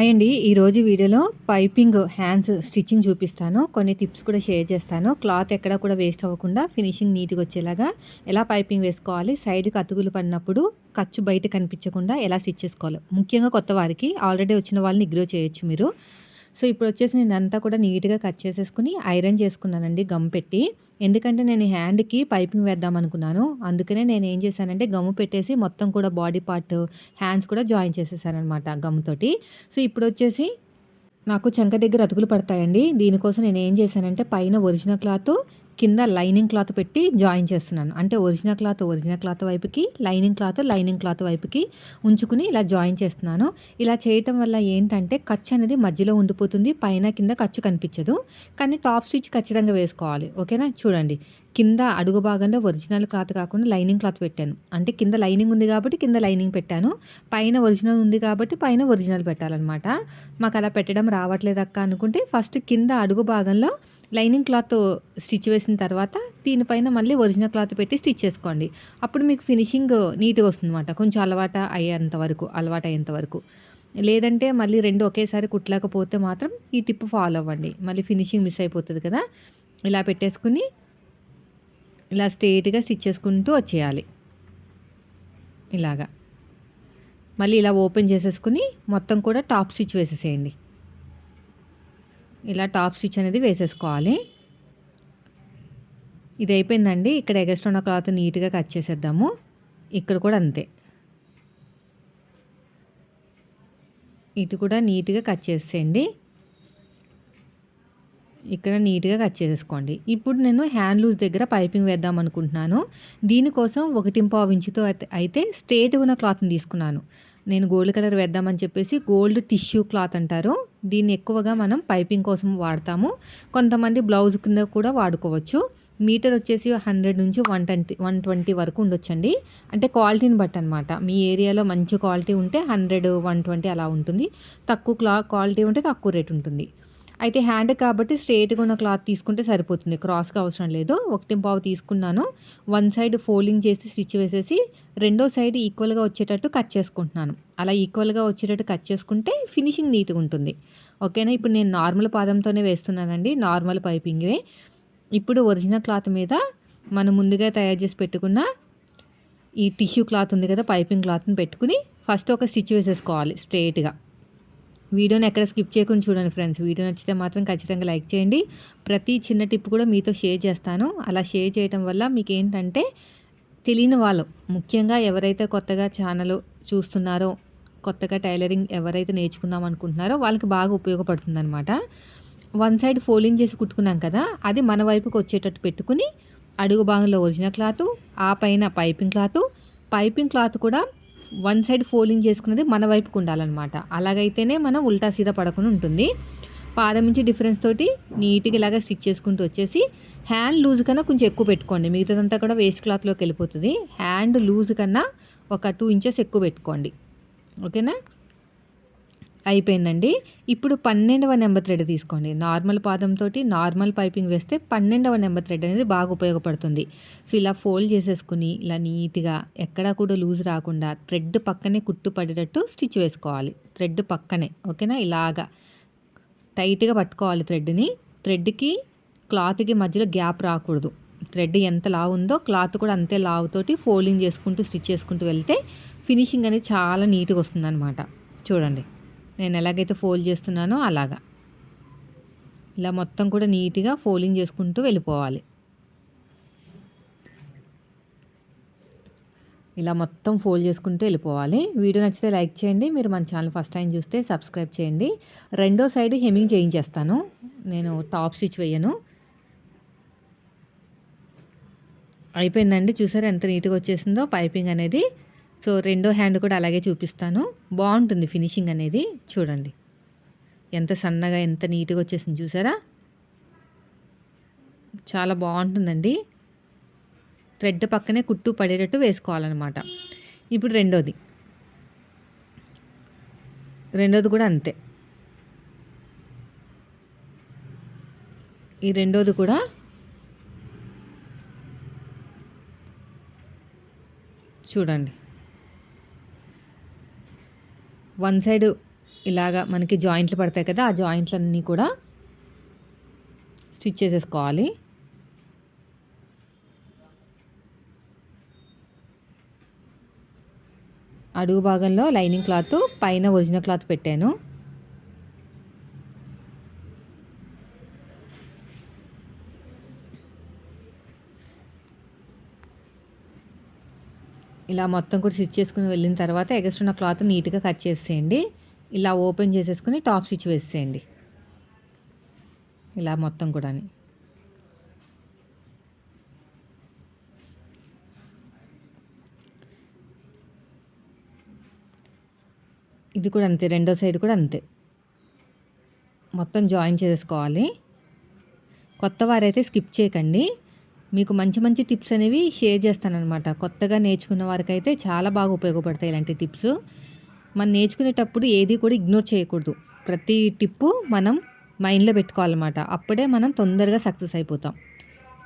Hi అండి. ఈరోజు వీడియోలో పైపింగ్ హ్యాండ్స్ స్టిచ్చింగ్ చూపిస్తాను. కొన్ని టిప్స్ కూడా షేర్ చేస్తాను. క్లాత్ ఎక్కడ కూడా వేస్ట్ అవ్వకుండా ఫినిషింగ్ నీట్గా వచ్చేలాగా ఎలా పైపింగ్ వేసుకోవాలి సైడ్కి అతుకులు పడినప్పుడు ఖర్చు బయట కనిపించకుండా ఎలా స్టిచ్ చేసుకోవాలి. ముఖ్యంగా కొత్త వారికి. ఆల్రెడీ వచ్చిన వాళ్ళని ఇగ్రో చేయొచ్చు మీరు. సో ఇప్పుడు వచ్చేసి నేను అంతా కూడా నీట్గా కట్ చేసేసుకుని ఐరన్ చేసుకున్నానండి గమ్ పెట్టి. ఎందుకంటే నేను హ్యాండ్కి పైపింగ్ వేద్దాం అనుకున్నాను. అందుకనే నేను ఏం చేశానంటే గమ్ పెట్టేసి మొత్తం కూడా బాడీ పార్ట్ హ్యాండ్స్ కూడా జాయిన్ చేసేసానమాట గమ్ గమ్తోటి సో ఇప్పుడు వచ్చేసి నాకు చంక దగ్గర అతుకులు పడతాయండి. దీనికోసం నేను ఏం చేశానంటే పైన ఒరిజినల్ క్లాత్ కింద లైనింగ్ క్లాత్ పెట్టి జాయిన్ చేస్తున్నాను. అంటే ఒరిజినల్ క్లాత్ ఒరిజినల్ క్లాత్ వైపుకి లైనింగ్ క్లాత్ లైనింగ్ క్లాత్ వైపుకి ఉంచుకుని ఇలా జాయిన్ చేస్తున్నాను. ఇలా చేయటం వల్ల ఏంటంటే ఖర్చు అనేది మధ్యలో ఉండిపోతుంది పైన కింద ఖర్చు కనిపించదు. కానీ టాప్ స్టిచ్ ఖచ్చితంగా వేసుకోవాలి. ఓకేనా? చూడండి. కింద అడుగు భాగంలో ఒరిజినల్ క్లాత్ కాకుండా లైనింగ్ క్లాత్ పెట్టాను. అంటే కింద లైనింగ్ ఉంది కాబట్టి కింద లైనింగ్ పెట్టాను. పైన ఒరిజినల్ ఉంది కాబట్టి పైన ఒరిజినల్ పెట్టాలన్నమాట. మాకు అలా పెట్టడం రావట్లేదు అక్క అనుకుంటే ఫస్ట్ కింద అడుగు భాగంలో లైనింగ్ క్లాత్ స్టిచ్ వేసిన తర్వాత దీనిపైన మళ్ళీ ఒరిజినల్ క్లాత్ పెట్టి స్టిచ్ చేసుకోండి. అప్పుడు మీకు ఫినిషింగ్ నీట్గా వస్తుంది అనమాట కొంచెం అలవాట అయ్యేంత వరకు అలవాటు అయ్యేంత వరకు. లేదంటే మళ్ళీ రెండు ఒకేసారి కుట్టలేకపోతే మాత్రం ఈ టిప్ ఫాలో అవ్వండి. మళ్ళీ ఫినిషింగ్ మిస్ అయిపోతుంది కదా. ఇలా పెట్టేసుకుని ఇలా స్ట్రేట్గా స్టిచ్ చేసుకుంటూ వచ్చేయాలి. ఇలాగా. మళ్ళీ ఇలా ఓపెన్ చేసేసుకుని మొత్తం కూడా టాప్ స్టిచ్ వేసేసేయండి. ఇలా టాప్ స్టిచ్ అనేది వేసేసుకోవాలి. ఇది అయిపోయిందండి. ఇక్కడ ఎగస్ట్ ఉన్న క్లాత్ నీట్గా కట్ చేసేద్దాము. ఇక్కడ కూడా అంతే. ఇటు కూడా నీట్గా కట్ చేసేయండి. ఇక్కడ నీట్గా కట్ చేసేసుకోండి. ఇప్పుడు నేను హ్యాండ్ లూజ్ దగ్గర పైపింగ్ వేద్దాం అనుకుంటున్నాను. దీనికోసం ఒకటి పావు ఇంచుతో అయితే స్ట్రేట్ ఉన్న క్లాత్ని తీసుకున్నాను. నేను గోల్డ్ కలర్ వేద్దామని చెప్పేసి గోల్డ్ టిష్యూ క్లాత్ అంటారు. దీన్ని ఎక్కువగా మనం పైపింగ్ కోసం వాడతాము. కొంతమంది బ్లౌజ్ కింద కూడా వాడుకోవచ్చు. మీటర్ వచ్చేసి హండ్రెడ్ నుంచి వన్ ట్వంటీ వన్ ట్వంటీ వరకు ఉండొచ్చండి. అంటే క్వాలిటీని బట్టి అనమాట మీ ఏరియాలో మంచి క్వాలిటీ ఉంటే హండ్రెడ్ వన్ ట్వంటీ అలా ఉంటుంది. తక్కువ క్లా క్వాలిటీ ఉంటే తక్కువ రేట్ ఉంటుంది. అయితే హ్యాండ్ కాబట్టి స్ట్రేట్గా ఉన్న క్లాత్ తీసుకుంటే సరిపోతుంది. క్రాస్గా అవసరం లేదు. ఒకటి పావు తీసుకున్నాను. వన్ సైడ్ ఫోల్డింగ్ చేసి స్టిచ్ వేసేసి రెండో సైడ్ ఈక్వల్గా వచ్చేటట్టు కట్ చేసుకుంటున్నాను. అలా ఈక్వల్గా వచ్చేటట్టు కట్ చేసుకుంటే ఫినిషింగ్ నీట్గా ఉంటుంది. ఓకేనా? ఇప్పుడు నేను నార్మల్ పాదంతోనే వేస్తున్నానండి. నార్మల్ పైపింగ్వే ఇప్పుడు ఒరిజినల్ క్లాత్ మీద మనం ముందుగా తయారు చేసి పెట్టుకున్న ఈ టిష్యూ క్లాత్ ఉంది కదా పైపింగ్ క్లాత్ని పెట్టుకుని ఫస్ట్ ఒక స్టిచ్ వేసేసుకోవాలి స్ట్రేట్గా. వీడియోని ఎక్కడ స్కిప్ చేయకుండా చూడండి ఫ్రెండ్స్. వీడియో నచ్చితే మాత్రం ఖచ్చితంగా లైక్ చేయండి. ప్రతి చిన్న టిప్ కూడా మీతో షేర్ చేస్తాను. అలా షేర్ చేయడం వల్ల మీకు ఏంటంటే తెలియని వాళ్ళు ముఖ్యంగా ఎవరైతే కొత్తగా ఛానల్ చూస్తున్నారో కొత్తగా టైలరింగ్ ఎవరైతే నేర్చుకుందాం అనుకుంటున్నారో వాళ్ళకి బాగా ఉపయోగపడుతుందనమాట వన్ సైడ్ ఫోల్డింగ్ చేసి కుట్టుకున్నాం కదా అది మన వైపుకి వచ్చేటట్టు పెట్టుకుని అడుగు భాగంలో ఒరిజినల్ క్లాత్ ఆ పైన పైపింగ్ క్లాత్. పైపింగ్ క్లాత్ కూడా వన్ సైడ్ ఫోల్డింగ్ చేసుకున్నది మన వైపుకు ఉండాలన్నమాట. అలాగైతేనే మనం ఉల్టా సీదా పడకుండా ఉంటుంది. పాదం నుంచి డిఫరెన్స్ తోటి నీట్గా ఇలాగా స్టిచ్ చేసుకుంటూ వచ్చేసి హ్యాండ్ లూజ్ కన్నా కొంచెం ఎక్కువ పెట్టుకోండి. మిగతాదంతా కూడా వేస్ట్ క్లాత్లోకి వెళ్ళిపోతుంది. హ్యాండ్ లూజ్ కన్నా ఒక టూ ఇంచెస్ ఎక్కువ పెట్టుకోండి. ఓకేనా? అయిపోయిందండి. ఇప్పుడు పన్నెండవ నెంబర్ థ్రెడ్ తీసుకోండి. నార్మల్ పాదంతో నార్మల్ పైపింగ్ వేస్తే పన్నెండవ నెంబర్ థ్రెడ్ అనేది బాగా ఉపయోగపడుతుంది. సో ఇలా ఫోల్డ్ చేసేసుకుని ఇలా నీట్గా ఎక్కడా కూడా లూజ్ రాకుండా థ్రెడ్ పక్కనే కుట్టు పడేటట్టు స్టిచ్ వేసుకోవాలి. థ్రెడ్ పక్కనే ఓకేనా? ఇలాగా టైట్గా పట్టుకోవాలి థ్రెడ్ని. థ్రెడ్కి క్లాత్కి మధ్యలో గ్యాప్ రాకూడదు. థ్రెడ్ ఎంత లావు ఉందో క్లాత్ కూడా అంతే లావుతోటి ఫోల్డింగ్ చేసుకుంటూ స్టిచ్ చేసుకుంటూ వెళ్తే ఫినిషింగ్ అనేది చాలా నీట్గా వస్తుందన్నమాట. చూడండి. నేను ఎలాగైతే ఫోల్డ్ చేస్తున్నానో అలాగా. ఇలా మొత్తం కూడా నీట్గా ఫోల్డింగ్ చేసుకుంటూ వెళ్ళిపోవాలి. ఇలా మొత్తం ఫోల్డ్ చేసుకుంటూ వెళ్ళిపోవాలి. వీడియో నచ్చితే లైక్ చేయండి. మీరు మన ఛానల్ ఫస్ట్ టైం చూస్తే సబ్స్క్రైబ్ చేయండి. రెండో సైడ్ హెమింగ్ చేయించేస్తాను. నేను టాప్ స్టిచ్ వేయను. అయిపోయిందండి. చూసారు ఎంత నీట్గా వచ్చేసిందో? పైపింగ్ అనేది సో రెండో హ్యాండ్ కూడా అలాగే చూపిస్తాను. బాగుంటుంది ఫినిషింగ్ అనేది. చూడండి. ఎంత సన్నగా ఎంత నీట్గా వచ్చేసింది చూసారా? చాలా బాగుంటుందండి. థ్రెడ్ పక్కనే కుట్టు పడేటట్టు వేసుకోవాలన్నమాట. ఇప్పుడు రెండోది. రెండోది కూడా అంతే. ఈ రెండోది కూడా చూడండి. వన్ సైడ్ ఇలాగా మనకి జాయింట్లు పడతాయి కదా ఆ జాయింట్లన్నీ కూడా స్టిచ్ చేసేసుకోవాలి. అడుగు భాగంలో లైనింగ్ క్లాత్ పైన ఒరిజినల్ క్లాత్ పెట్టాను. ఇలా మొత్తం కూడా స్టిచ్ చేసుకుని వెళ్ళిన తర్వాత ఎగస్ట్ ఉన్న క్లాత్ నీట్గా కట్ చేసేయండి. ఇలా ఓపెన్ చేసేసుకుని టాప్ స్టిచ్ వేసేయండి. ఇలా మొత్తం కూడా ఇది కూడా అంతే రెండో సైడ్ కూడా అంతే. మొత్తం జాయిన్ చేసుకోవాలి కొత్త వారైతే స్కిప్ చేయకండి. మీకు మంచి మంచి టిప్స్ అనేవి షేర్ చేస్తానన్నమాట. కొత్తగా నేర్చుకున్న వారికైతే చాలా బాగా ఉపయోగపడతాయి ఇలాంటి టిప్స్ మనం నేర్చుకునేటప్పుడు ఏది కూడా ఇగ్నోర్ చేయకూడదు. ప్రతి టిప్పు మనం మైండ్లో పెట్టుకోవాలన్నమాట. అప్పుడే మనం తొందరగా సక్సెస్ అయిపోతాం.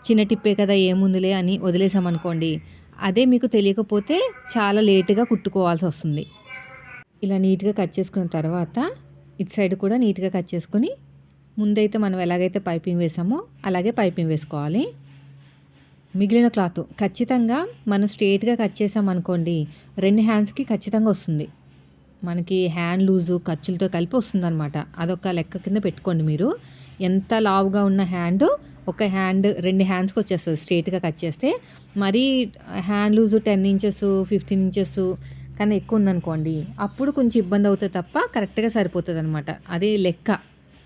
చిన్న టిప్పే కదా ఏముందిలే అని వదిలేసామనుకోండి అదే మీకు తెలియకపోతే చాలా లేటుగా కుట్టుకోవాల్సి వస్తుంది. ఇలా నీట్గా కట్ చేసుకున్న తర్వాత ఇటు సైడ్ కూడా నీట్గా కట్ చేసుకొని ముందైతే మనం ఎలాగైతే పైపింగ్ వేసామో అలాగే పైపింగ్ వేసుకోవాలి. మిగిలిన క్లాత్. ఖచ్చితంగా మనం స్ట్రేట్గా కట్ చేసామనుకోండి రెండు హ్యాండ్స్కి ఖచ్చితంగా వస్తుంది. మనకి హ్యాండ్ లూజు ఖర్చులతో కలిపి వస్తుందన్నమాట. అదొక లెక్క కింద పెట్టుకోండి మీరు. ఎంత లావుగా ఉన్న హ్యాండ్ ఒక హ్యాండ్ రెండు హ్యాండ్స్కి వచ్చేస్తుంది స్ట్రేట్గా కట్ చేస్తే. మరీ hand loose ten inches fifteen inches కానీ ఎక్కువ ఉందనుకోండి అప్పుడు కొంచెం ఇబ్బంది అవుతుంది తప్ప కరెక్ట్గా సరిపోతుంది అనమాట అదే లెక్క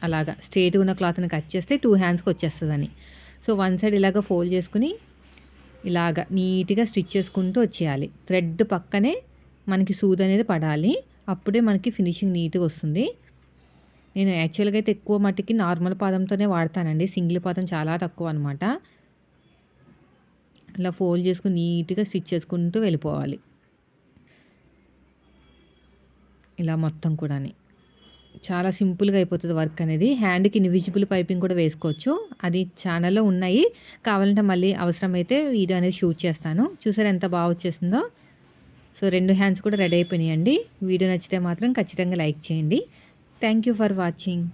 అలాగా. స్ట్రేట్ ఉన్న క్లాత్ని కట్ చేస్తే టూ హ్యాండ్స్కి వచ్చేస్తుందని. సో వన్ సైడ్ ఇలాగ ఫోల్డ్ చేసుకుని ఇలాగ నీట్గా స్టిచ్ చేసుకుంటూ వచ్చేయాలి. థ్రెడ్ పక్కనే మనకి సూది అనేది పడాలి. అప్పుడే మనకి ఫినిషింగ్ నీట్గా వస్తుంది. నేను యాక్చువల్గా అయితే ఎక్కువ మట్టికి నార్మల్ పాదంతోనే వాడతానండి. సింగిల్ పాదం చాలా తక్కువ అనమాట ఇలా ఫోల్డ్ చేసుకుని నీట్గా స్టిచ్ చేసుకుంటూ వెళ్ళిపోవాలి. ఇలా మొత్తం కూడా చాలా సింపుల్గా అయిపోతుంది వర్క్ అనేది. హ్యాండ్కి ఇన్విజిబుల్ పైపింగ్ కూడా వేసుకోవచ్చు. అది ఛానల్లో ఉన్నాయి. కావాలంటే మళ్ళీ అవసరమైతే వీడియో అనేది షూట్ చేస్తాను. చూసారు ఎంత బాగా వచ్చేసిందో? సో రెండు హ్యాండ్స్ కూడా రెడీ అయిపోయినాయండి. వీడియో నచ్చితే మాత్రం ఖచ్చితంగా లైక్ చేయండి. Thank you for watching.